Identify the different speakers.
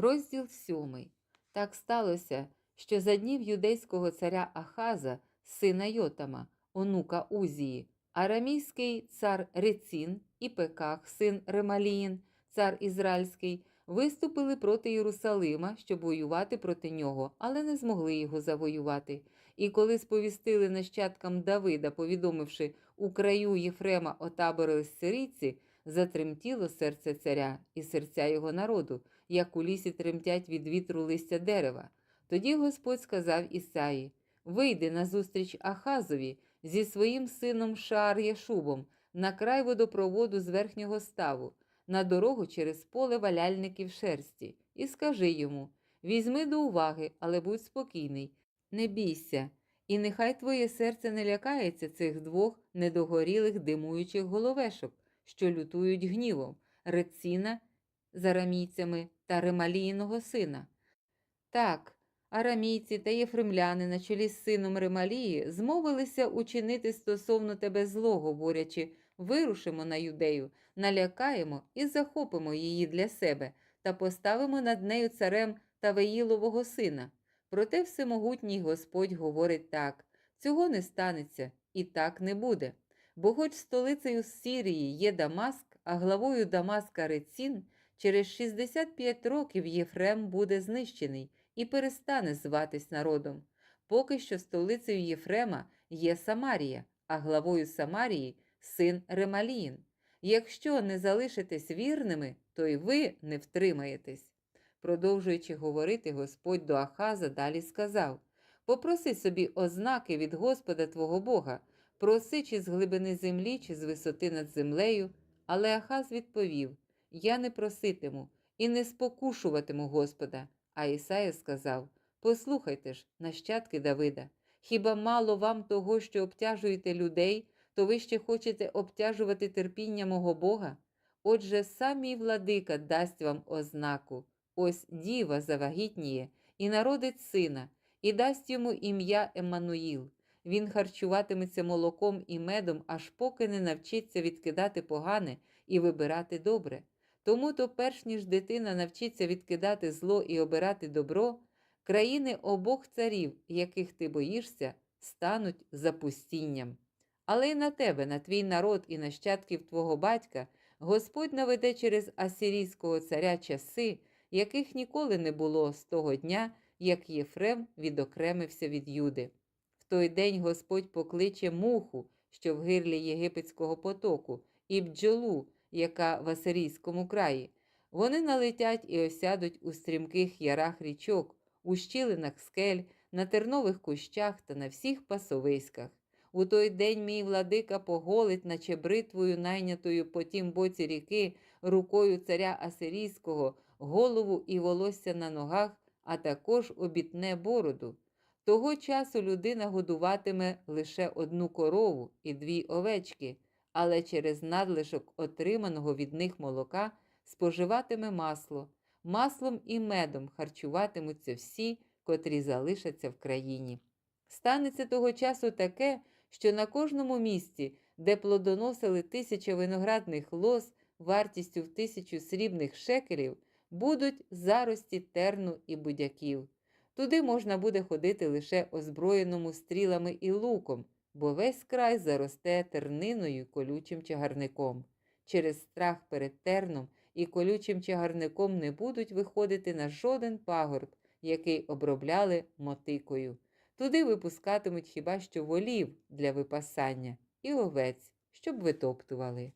Speaker 1: Розділ сьомий. Так сталося, що за днів юдейського царя Ахаза, сина Йотама, онука Узії, арамійський цар Рецін і Пеках, син Ремаліїн, цар Ізраїльський, виступили проти Єрусалима, щоб воювати проти нього, але не змогли його завоювати. І коли сповістили нащадкам Давида, повідомивши у краю Єфрема отаборились сирійці, затремтіло серце царя і серця його народу, як у лісі тремтять від вітру листя дерева. Тоді Господь сказав Ісаї: Вийди назустріч Ахазові зі своїм сином Шаар Яшубом на край водопроводу з верхнього ставу, на дорогу через поле валяльників шерсті, і скажи йому: Візьми до уваги, але будь спокійний, не бійся, і нехай твоє серце не лякається цих двох недогорілих димуючих головешок, що лютують гнівом, Реціна з арамійцями та Ремаліїного сина. Так, арамійці та єфремляни на чолі з сином Ремалії змовилися учинити стосовно тебе зло, говорячи, вирушимо на юдею, налякаємо і захопимо її для себе та поставимо над нею царем Тавеїлового сина. Проте всемогутній Господь говорить так: цього не станеться, і так не буде. Бо, хоч столицею Сірії є Дамаск, а главою Дамаска Рецін, через 65 років Єфрем буде знищений і перестане зватись народом. Поки що столицею Єфрема є Самарія, а главою Самарії син Ремаліїн. Якщо не залишитесь вірними, то й ви не втримаєтесь. Продовжуючи говорити, Господь до Ахаза далі сказав: Попроси собі ознаки від Господа твого Бога, проси чи з глибини землі, чи з висоти над землею. Але Ахаз відповів: Я не проситиму і не спокушуватиму Господа. А Ісая сказав: Послухайте ж, нащадки Давида, хіба мало вам того, що обтяжуєте людей, то ви ще хочете обтяжувати терпіння мого Бога? Отже, сам мій владика дасть вам ознаку. Ось діва завагітніє і народить сина, і дасть йому ім'я Еммануїл. Він харчуватиметься молоком і медом, аж поки не навчиться відкидати погане і вибирати добре. Тому то, перш ніж дитина навчиться відкидати зло і обирати добро, країни обох царів, яких ти боїшся, стануть запустінням. Але й на тебе, на твій народ і нащадків твого батька, Господь наведе через асирійського царя часи, яких ніколи не було з того дня, як Єфрем відокремився від Юди. В той день Господь покличе муху, що в гирлі єгипетського потоку, і бджолу, яка в Асирійському краї. Вони налетять і осядуть у стрімких ярах річок, у щілинах скель, на тернових кущах та на всіх пасовиськах. У той день мій владика поголить, наче бритвою, найнятою по тім боці ріки, рукою царя Асирійського, голову і волосся на ногах, а також обітне бороду. Того часу людина годуватиме лише одну корову і дві овечки, але через надлишок отриманого від них молока споживатиме масло. Маслом і медом харчуватимуться всі, котрі залишаться в країні. Станеться того часу таке, що на кожному місці, де плодоносили тисяча виноградних лоз вартістю в тисячу срібних шекелів, будуть зарості терну і будяків. Туди можна буде ходити лише озброєному стрілами і луком, бо весь край заросте терниною колючим чагарником. Через страх перед терном і колючим чагарником не будуть виходити на жоден пагорб, який обробляли мотикою. Туди випускатимуть хіба що волів для випасання і овець, щоб витоптували.